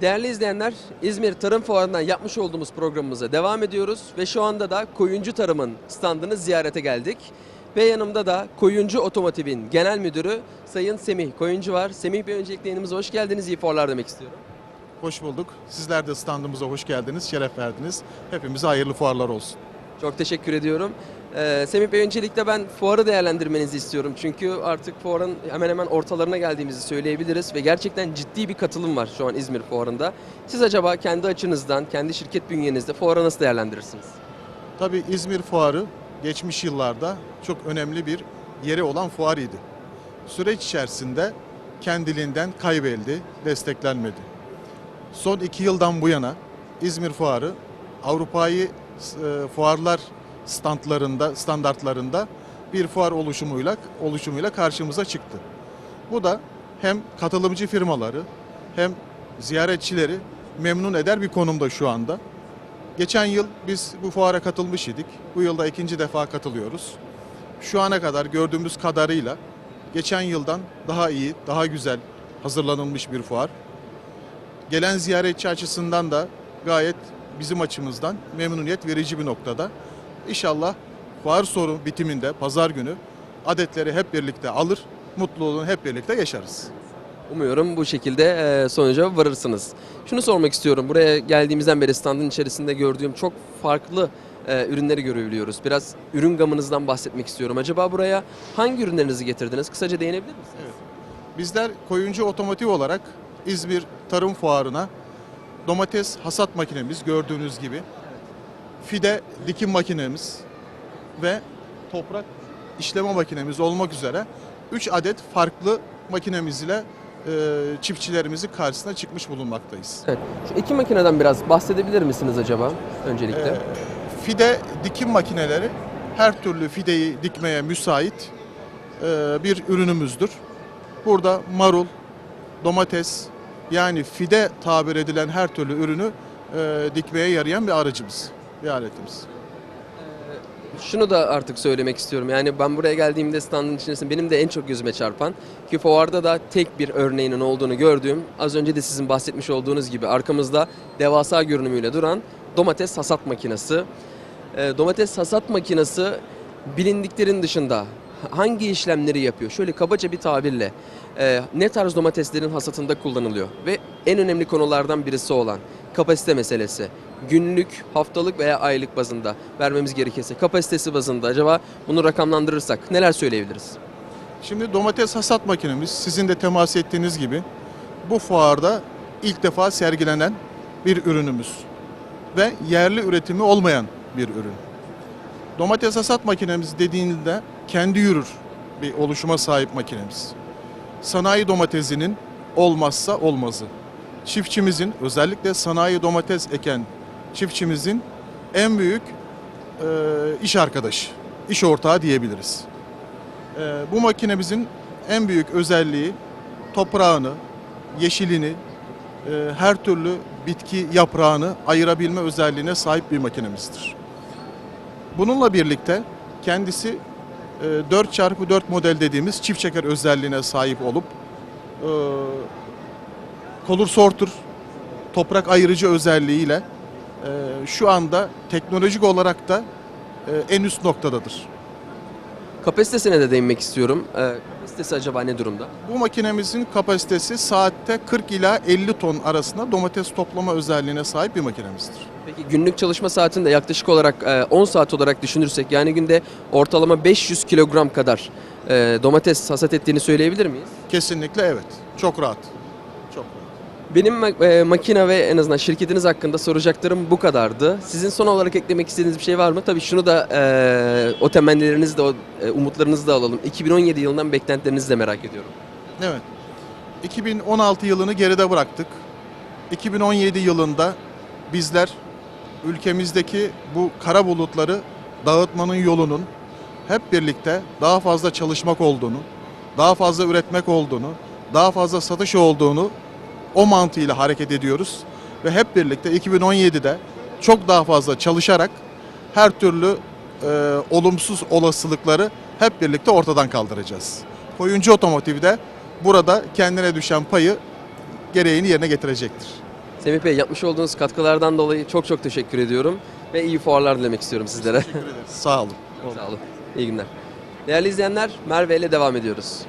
Değerli izleyenler, İzmir Tarım Fuarı'ndan yapmış olduğumuz programımıza devam ediyoruz ve şu anda da Koyuncu Tarım'ın standını ziyarete geldik. Ve yanımda da Koyuncu Otomotiv'in genel müdürü Sayın Semih Koyuncu var. Semih Bey öncelikle yayınımıza hoş geldiniz, iyi fuarlar demek istiyorum. Hoş bulduk. Sizler de standımıza hoş geldiniz, şeref verdiniz. Hepimize hayırlı fuarlar olsun. Çok teşekkür ediyorum. Ee, Semih Bey öncelikle ben fuarı değerlendirmenizi istiyorum. Çünkü artık fuarın hemen hemen ortalarına geldiğimizi söyleyebiliriz ve gerçekten ciddi bir katılım var şu an İzmir fuarında. Siz acaba kendi açınızdan, kendi şirket bünyenizde fuarı nasıl değerlendirirsiniz? Tabii İzmir Fuarı geçmiş yıllarda çok önemli bir yeri olan fuarıydı. Süreç içerisinde kendiliğinden kaybedildi, desteklenmedi. Son iki yıldan bu yana İzmir Fuarı Avrupa'yı e, fuarlar standlarında, standartlarında bir fuar oluşumuyla oluşumuyla karşımıza çıktı. Bu da hem katılımcı firmaları hem ziyaretçileri memnun eder bir konumda şu anda. Geçen yıl biz bu fuara katılmış idik. Bu yılda ikinci defa katılıyoruz. Şu ana kadar gördüğümüz kadarıyla geçen yıldan daha iyi, daha güzel hazırlanılmış bir fuar. Gelen ziyaretçi açısından da gayet bizim açımızdan memnuniyet verici bir noktada. İnşallah fuar sonu bitiminde pazar günü adetleri hep birlikte alır, mutluluğunu hep birlikte yaşarız. Umuyorum bu şekilde e, sonuca varırsınız. Şunu sormak istiyorum. Buraya geldiğimizden beri standın içerisinde gördüğüm çok farklı e, ürünleri görebiliyoruz. Biraz ürün gamınızdan bahsetmek istiyorum. Acaba buraya hangi ürünlerinizi getirdiniz? Kısaca değinebilir misiniz? Bizler Koyuncu Otomotiv olarak İzmir Tarım Fuarı'na domates hasat makinemiz gördüğünüz gibi, fide dikim makinemiz ve toprak işleme makinemiz olmak üzere 3 adet farklı makinemiz ile e, çiftçilerimizin karşısına çıkmış bulunmaktayız. Evet. Şu iki makineden biraz bahsedebilir misiniz acaba öncelikle? Ee, fide dikim makineleri her türlü fideyi dikmeye müsait e, bir ürünümüzdür. Burada marul, domates yani fide tabir edilen her türlü ürünü e, dikmeye yarayan bir aracımız, bir aletimiz. Şunu da artık söylemek istiyorum. Yani ben buraya geldiğimde standın içerisinde benim de en çok gözüme çarpan ki fuarda da tek bir örneğinin olduğunu gördüğüm az önce de sizin bahsetmiş olduğunuz gibi arkamızda devasa görünümüyle duran domates hasat makinesi. Ee, domates hasat makinesi bilindiklerin dışında hangi işlemleri yapıyor? Şöyle kabaca bir tabirle e, ne tarz domateslerin hasatında kullanılıyor ve en önemli konulardan birisi olan kapasite meselesi. Günlük, haftalık veya aylık bazında vermemiz gerekirse kapasitesi bazında acaba bunu rakamlandırırsak neler söyleyebiliriz? Şimdi domates hasat makinemiz sizin de temas ettiğiniz gibi bu fuarda ilk defa sergilenen bir ürünümüz ve yerli üretimi olmayan bir ürün. Domates hasat makinemiz dediğinde kendi yürür bir oluşuma sahip makinemiz. Sanayi domatesinin olmazsa olmazı. Çiftçimizin özellikle sanayi domates eken çiftçimizin en büyük e, iş arkadaşı, iş ortağı diyebiliriz. Ee, bu makinemizin en büyük özelliği toprağını, yeşilini, e, her türlü bitki yaprağını ayırabilme özelliğine sahip bir makinemizdir. Bununla birlikte kendisi e, 4x4 model dediğimiz çift çeker özelliğine sahip olup e, color sorter toprak ayırıcı özelliğiyle e, şu anda teknolojik olarak da e, en üst noktadadır. Kapasitesine de değinmek istiyorum. Ee, kapasitesi acaba ne durumda? Bu makinemizin kapasitesi saatte 40 ila 50 ton arasında domates toplama özelliğine sahip bir makinemizdir. Peki günlük çalışma saatinde yaklaşık olarak e, 10 saat olarak düşünürsek yani günde ortalama 500 kilogram kadar e, domates hasat ettiğini söyleyebilir miyiz? Kesinlikle evet. Çok rahat. Çok rahat. Benim e, makine ve en azından şirketiniz hakkında soracaklarım bu kadardı. Sizin son olarak eklemek istediğiniz bir şey var mı? Tabii şunu da e, o temennilerinizi de o e, umutlarınızı da alalım. 2017 yılından beklentilerinizi de merak ediyorum. Evet. 2016 yılını geride bıraktık. 2017 yılında bizler ülkemizdeki bu kara bulutları dağıtmanın yolunun hep birlikte daha fazla çalışmak olduğunu, daha fazla üretmek olduğunu, daha fazla satış olduğunu o mantığıyla hareket ediyoruz ve hep birlikte 2017'de çok daha fazla çalışarak her türlü e, olumsuz olasılıkları hep birlikte ortadan kaldıracağız. Koyuncu Otomotiv de burada kendine düşen payı gereğini yerine getirecektir. Semih Bey yapmış olduğunuz katkılardan dolayı çok çok teşekkür ediyorum. Ve iyi fuarlar dilemek istiyorum sizlere. Sağ olun. Sağ olun. İyi günler. Değerli izleyenler Merve ile devam ediyoruz.